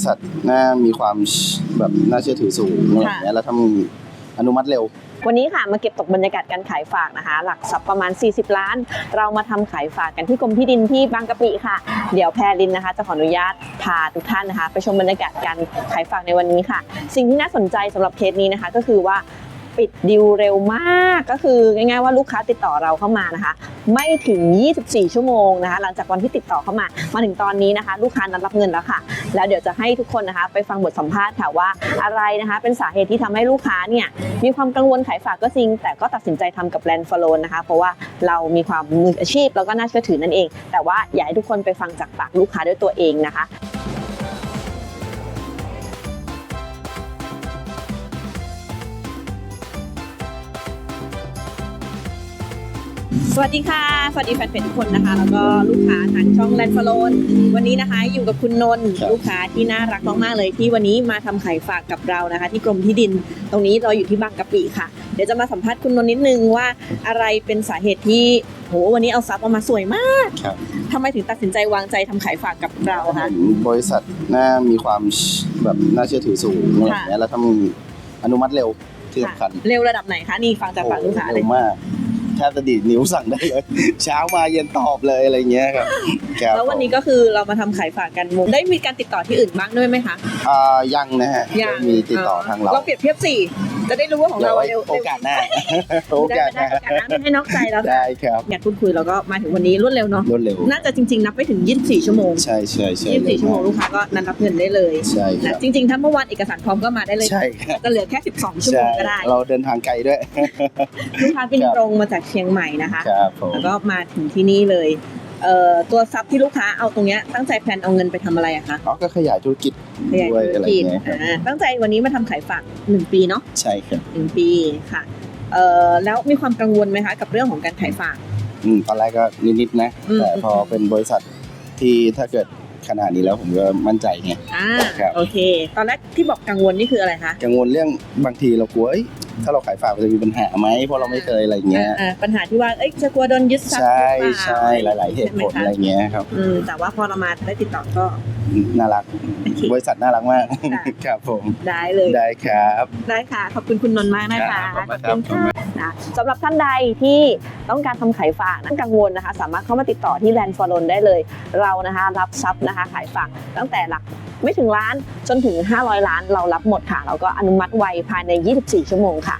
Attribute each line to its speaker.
Speaker 1: บริษัทน่ามีความแบบน่าเชื่อถือสูงอะไรอย่างเงี้ยแล้วทำอนุมัติเร็ว
Speaker 2: วันนี้ค่ะมาเก็บตกบรรยากาศการขายฝากนะคะ หลักทรัพย์ประมาณ 40 ล้าน เรามาทำขายฝากกันที่กรมที่ดินที่บางกะปิค่ะ เดี๋ยวแพรลินนะคะ จะขออนุญาตพาทุกท่านนะคะ ไปชมบรรยากาศการขายฝากในวันนี้ค่ะ สิ่งที่น่าสนใจสำหรับเคสนี้นะคะ ก็คือว่าปิดดิวเร็วมากก็คือง่ายๆว่าลูกค้าติดต่อเราเข้ามานะคะ ไม่ถึง 24 ชั่วโมงนะคะ หลังจากวันที่ติดต่อเข้ามา มาถึงตอนนี้นะคะ ลูกค้านัดรับเงินแล้วค่ะ แล้วเดี๋ยวจะให้ทุกคนนะคะ ไปฟังบทสัมภาษณ์ค่ะว่าอะไรนะคะ เป็นสาเหตุที่ทำให้ลูกค้าเนี่ยมีความกังวลขายฝากก็จริง แต่ก็ตัดสินใจทำกับแลนด์ฟลอนนะคะ เพราะว่าเรามีความมืออาชีพแล้วก็น่าเชื่อถือนั่นเอง แต่ว่าอยากให้ทุกคนไปฟังจากปากลูกค้าด้วยตัวเองนะคะ สวัสดีค่ะ สวัสดีแฟนเพจทุกคนนะคะ แล้วก็ลูกค้าทางช่องแลนด์ฟโลนวันนี้นะคะ อยู่กับคุณนนท์
Speaker 1: ครับ
Speaker 2: ลูกค้าที่น่ารักมากๆเลยที่วันนี้มาทำขายฝากกับเรานะคะ ที่กรมที่ดิน ตรงนี้เราอยู่ที่บางกะปิค่ะ เดี๋ยวจะมาสัมภาษณ์คุณนนท์นิดนึงว่าอะไรเป็นสาเหตุที่โหวันนี้เอาซับออกมาสวยมาก
Speaker 1: ครับ
Speaker 2: ทำไมถึงตัดสินใจวางใจทำขายฝากกับเราคะ
Speaker 1: เห็นบริษัทน่ามีความแบบน่าเชื่อถือสูงอะไรอย่างเงี้ยแล้วทำอนุมัติเร็วที่สำคัญ
Speaker 2: เร็วระดับไหนคะนี่ฟังจากปากลูกค้าเลย
Speaker 1: ร็วมาก แทบจะดีดนิ้วสั่งได้เลย เช้ามาเย็นตอบเลยอะไรเงี้ยครับครับ
Speaker 2: แล้ววันนี้ก็คือเรามาทำขายฝากกันได้มีการติดต่อที่อื่นบ้างด้วยไหมคะ
Speaker 1: อ่ายังนะฮะ
Speaker 2: ยัง
Speaker 1: ไม่มีติดต่อทางเรา
Speaker 2: เราเปรียบเทียบสี่ จะได้รู้ว่าของ
Speaker 1: เดี๋ย
Speaker 2: เรา
Speaker 1: วไว้
Speaker 2: เร็ว
Speaker 1: โอกาสหน้าโอกาสห
Speaker 2: ได้
Speaker 1: น้า
Speaker 2: ได้โอกาสหน้าไม่ให้นอกใจแล้วค่ะ
Speaker 1: ได้ครับ
Speaker 2: อยากพูดคุยแล้วก็มาถึงวันนี้รวดเร็วเนาะ
Speaker 1: รวดเร็ว
Speaker 2: น่าจะจริงๆนับไปถึง 24 ชั่วโมง
Speaker 1: ใช่ใช่ใช่
Speaker 2: 24ชั่วโมงลูกค้าก็นัดรับเงินได้เลย
Speaker 1: ใช่ค
Speaker 2: นะ
Speaker 1: รับ
Speaker 2: จริงๆถ้าเมื่อวานเอกสารพร้อมก็มาได้เลย
Speaker 1: ใช่ครับ
Speaker 2: จะเหลือแค่ 12 ชั่วโม
Speaker 1: ใช่
Speaker 2: งก็ได้
Speaker 1: เราเดินทางไกลด้วย
Speaker 2: ลูกค้าบิน
Speaker 1: ครับ
Speaker 2: ตรงมาจากเชียงใหม่นะคะ
Speaker 1: ครับผม
Speaker 2: แล้วก็มาถึงที่นี่เลย เอ่อตัวซับที่ลูกค้าเอาตรงเนี้ยตั้งใจแพลนเอาเงินไปทำอะไรอะคะ
Speaker 1: เขาก็ขยายธุรกิจ
Speaker 2: ขยาย
Speaker 1: ด้วย
Speaker 2: ธุร
Speaker 1: อะไร
Speaker 2: กิจ
Speaker 1: เงี้ยครับ
Speaker 2: อ่าตั้งใจวันนี้มาทำขายฝากหนึ่งปีเนาะ
Speaker 1: ใช่ครับ
Speaker 2: หนึ่งปีค่ะเอ่อแล้วมีความกังวลไหมคะกับเรื่องของการขายฝาก
Speaker 1: อืมตอนแรกก็นิดๆนะ
Speaker 2: อืม
Speaker 1: แต่พอเป็นบริษัทที่ถ้าเกิดขนาดนี้แล้วผมก็มั่นใจไง
Speaker 2: อ่า
Speaker 1: ครับ
Speaker 2: โอเค ตอนแรกที่บอกกังวลนี่คืออะไรคะ
Speaker 1: กังวลเรื่องบางทีเรากลัวเอ้ย ถ้าเราขายฝากมันจะมีปัญหาไหมเพราะเราไม่เคยอะไรเงี้ย
Speaker 2: อ่าปัญหาที่ว่าเอ้ยจะกลัวโดนยึดทรัพย์
Speaker 1: ใช่
Speaker 2: หรือเปล่า
Speaker 1: ใช่หลาย ๆ เหตุผลอะไรเงี้ยครับ
Speaker 2: อืมแต่ว่าพอเรามาได้ติดต่อก็
Speaker 1: น่ารัก
Speaker 2: โอเค
Speaker 1: บริษัทน่ารักมาก
Speaker 2: ค่ะ
Speaker 1: ครับผม
Speaker 2: ได้เลย
Speaker 1: ได้ครับ
Speaker 2: ได้ค่ะ ขอบคุณคุณนนท์มากนะคะ
Speaker 1: ครับ
Speaker 2: ขอบคุณค่ะนะสำหรับท่านใดที่ ต้องการทำขายฝากนั่งกังวลนะคะ สามารถเข้ามาติดต่อที่แลนด์ฟอร์ลนได้เลย เรานะคะรับทรัพย์นะคะขายฝากตั้งแต่หลักไม่ถึงล้านจนถึง 500 ล้าน เรารับหมดค่ะ เราก็อนุมัติไวภายใน 24 ชั่วโมงค่ะ